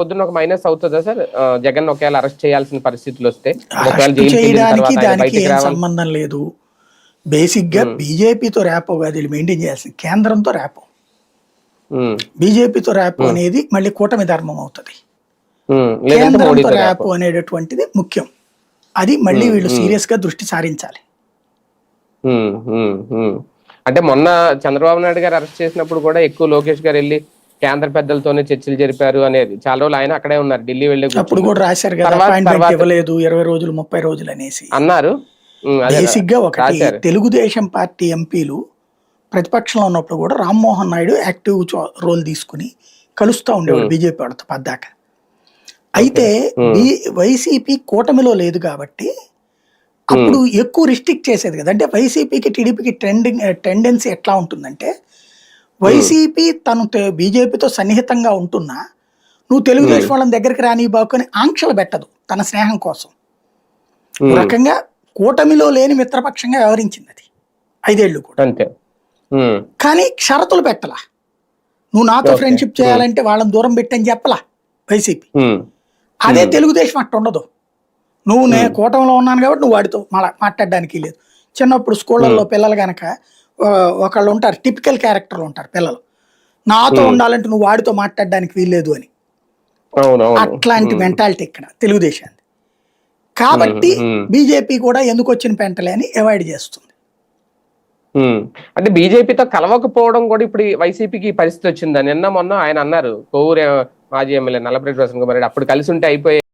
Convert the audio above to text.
పొద్దున్న ఒక మైనస్ అవుతుందా సార్? జగన్ ఒకవేళ అరెస్ట్ చేయాల్సిన పరిస్థితులు వస్తే చేయడానికి దానికి సంబంధం లేదు. బేసిక్గా బీజేపీతో ర్యాపో కాదు వీళ్ళు మెయింటైన్ చేయాల్సింది. కేంద్రంతో ర్యాపో బీజేపీతో ర్యాపో అనేది మళ్ళీ కూటమి ధర్మం అవుతుంది. లేదంటే కేంద్రంతో ర్యాపో అనేటటువంటిది ముఖ్యం. అది మళ్ళీ వీళ్ళు సీరియస్గా దృష్టి సారించాలి. అంటే మొన్న చంద్రబాబు నాయుడు గారు అరెస్ట్ చేసినప్పుడు కూడా ఎక్కువ లోకేష్ గారు వెళ్ళి కేంద్ర పెద్దలతోనే చర్చలు జరిపారు అనేది. చాలా రోజులు ఆయన అక్కడే ఉన్నారు ఢిల్లీ వెళ్ళి అప్పుడు. కూడా రాశారు కదా ఇవ్వలేదు ఇరవై రోజులు ముప్పై రోజులు అనేసి. అన్నారు. బేసిక్గా ఒకటి. తెలుగుదేశం పార్టీ ఎంపీలు ప్రతిపక్షంలో ఉన్నప్పుడు కూడా రామ్మోహన్ నాయుడు యాక్టివ్ రోల్ తీసుకుని కలుస్తూ ఉండేవాడు బీజేపీ వాళ్ళతో పద్దాక. అయితే వైసీపీ కూటమిలో లేదు కాబట్టి అప్పుడు ఎక్కువ రిస్ట్రిక్ట్ చేసేది కదా. అంటే వైసీపీకి టీడీపీకి ట్రెండింగ్ టెండెన్సీ ఎట్లా ఉంటుందంటే వైసీపీ తను బీజేపీతో సన్నిహితంగా ఉంటున్నా నువ్వు తెలుగుదేశం వాళ్ళని దగ్గరికి రాని బాకుని ఆంక్షలు పెట్టదు తన స్నేహం కోసం. రకంగా కూటమిలో లేని మిత్రపక్షంగా వ్యవహరించింది అది. ఐదేళ్ళు కూడా. అంతే. కానీ షరతులు పెట్టలా. నువ్వు నాతో. ఫ్రెండ్షిప్ చేయాలంటే వాళ్ళని దూరం పెట్టని చెప్పలా వైసీపీ. అదే తెలుగుదేశం అట్ట ఉండదు. నువ్వు నేను కూటమిలో ఉన్నాను కాబట్టి నువ్వు వాడితో మళ్ళా మాట్లాడడానికి లేదు. చిన్నప్పుడు స్కూళ్ళల్లో పిల్లలు గనక ఆ, ఒకళ్ళు ఉంటారు టిపికల్ క్యారెక్టర్లు ఉంటారు పిల్లలు. నాతో ఉండాలంటే నువ్వు వాడితో మాట్లాడడానికి వీల్లేదు అని. అట్లాంటి మెంటాలిటీ ఇక్కడ తెలుగుదేశాన్ని. కాబట్టి. బీజేపీ కూడా ఎందుకు వచ్చిన పెంటలే అని అవాయిడ్ చేస్తుంది. అంటే బీజేపీతో కలవకపోవడం కూడా ఇప్పుడు వైసీపీకి పరిస్థితి వచ్చిందా? నిన్న మొన్న ఆయన అన్నారు కోవూరు మాజీ ఎమ్మెల్యే నల్లపరెడ్డి ప్రసన్న కుమార్ అప్పుడు కలిసి ఉంటే అయిపోయే